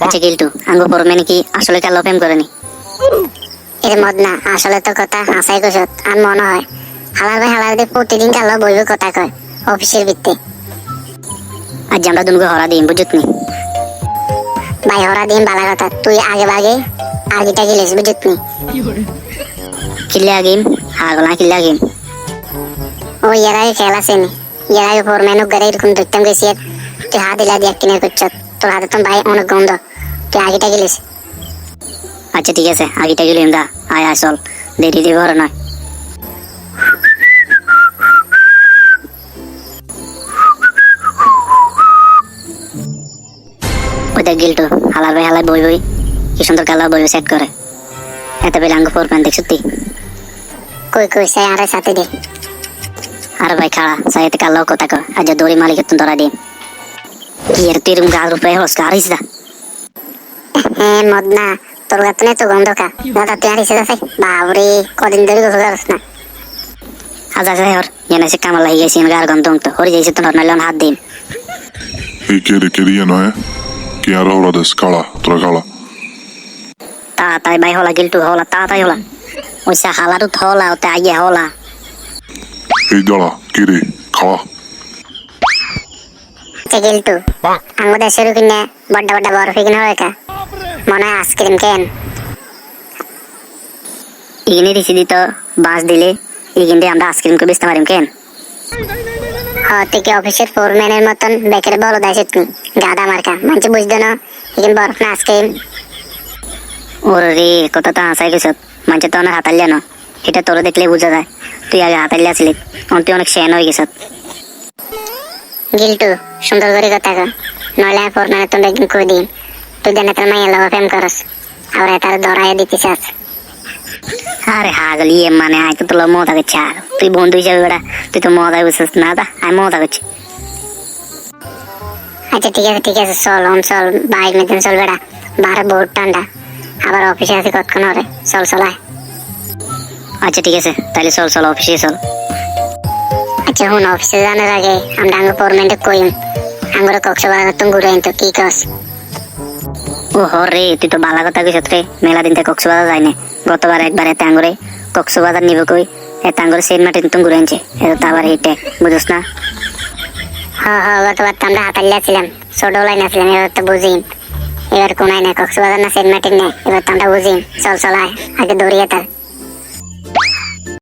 আচ্ছা গিল্টু আঙ্গু পরমেনি কি আসলে কালো প্রেম করেনি এর মদ না আসলে তো কথা হাসাই কষত আর মনে হয় হালার ভাই হালার দিয়ে প্রতিদিন কালো বইবে কথা কয় অফিসের ভিত্তি আজ আমরা দুনুকে হরা দিই বুঝত নি? ভাই ওরা দিন বালা কথা তুই আগে বাগে আগেটা গেলিস বুঝত নি? কিল্লে আগিম হাগলা কিল্লে আগিম ও আগে খেলা এর আগে ফোরম্যান গড়ে এরকম দেখতাম গেছি তুই হাত দিলা দিয়ে কিনে করছ তোর হাতে তো ভাই অনেক গন্ধ। তুই আগেটা গেলিস? আচ্ছা ঠিক আছে আগিটা গেলিম দা। আয় আসল দেরি দিয়ে ঘরে নয় ওই দেখ গিল্টু হালার ভাই হালার বই বই। কি সুন্দর কালার বই সেট করে। এত বেলা আঙ্গু পরবেন দেখ সত্যি। কই কই সাই আরে সাথে দে। আর ভাই খাড়া সাইতে কালো কথা কর আজ দড়ি মালিক তুমি ধরা দিন। তুই এরকম রূপে হস কারিস হ্যাঁ মদ না তোর গাতে তো গন্ধ কা দাদা তুই আর যাচ্ছে বাবরে কদিন ধরে গোসল করস না আজ আছে হর জেনে সে কামাল লাগি গেছি গার গন্ধ তো হরি যাইছে তো নরনাইলন হাত দিন এই কে রে কে দিয়ে নয় কে আর হলা দেশ কালা তোরা কালা তাড়াতাড়ি বাই হলা গিল্টু হলা তাড়াতাড়ি হলা ওইসা হালারু হলা ওতে আগে হলা এই দাঁড়া কে রে খাওয়া গিল্টু আমাদের শুরু কিনে বড্ডা বড্ডা বরফ কিনে হয় কা মনে হয় আইসক্রিম কেন? ইগিনি দিছি দিত বাস দিলে ইগিন দিয়ে আমরা আইসক্রিম করে বেচতে পারিম কেন? হ তুই কি অফিসের ফোরম্যানের মতন বেকের দেয় তুমি গাদা মার্কা। মানুষ বুঝতো না এখানে বরফ না আইসক্রিম ওর রে কথা তো হাসাই গেছ। মানুষের তো অনেক হাতাল জানো। এটা তোর দেখলে বোঝা যায়। তুই আগে হাতাল্লি আসলি তুই অনেক শেন হয়ে গেছ। গিল্টু সুন্দর করে কথা কর নইলে ফোরম্যানের তুমি একদিন কই দিন তুই জানে তোর মাইয়া লগা প্রেম করস। আর তার দরাই দিতে চাস আরে হাগলি এ মানে আয় তো মজা করছে আর। তুই বন্ধু হিসাবে বেড়া তুই তো মজা বুঝছিস না দা আমি মজা করছি। আচ্ছা ঠিক আছে ঠিক আছে চল অন চল বাইক মেদিন চল বেড়া। বারে বহুত ঠান্ডা। আবার অফিসে আছে কতক্ষণ হরে চল চলায় আচ্ছা ঠিক আছে তাহলে চল চল অফিসে চল। আচ্ছা হুন অফিসে জানার আগে আমরা আঙ্গ ফোরম্যানটা কইম। আঙ্গুরে কক্সবাজার তুমি ঘুরে আনতো কি কস? ও হর তুই তো বালা কথা কইছত রে মেলা দিন থেকে কক্সবাজার যায়নি গতবার একবার এতে আঙ্গুরে কক্সবাজার নিবে কই এতে আঙ্গুরে সেন্ট মার্টিন তুমি ঘুরে আনছে। এটা তো আবার হিটে বুঝছ না? হ হ গতবার তো আমরা হাতাল্লা ছিলাম ছোট লাইন আসলাম এবার তো বুঝিম। এবার কোনায় না কক্সবাজার না সেন্ট মার্টিন না এবার তো আমরা বুঝিম। চল চল আয় আগে দৌড়িয়ে তার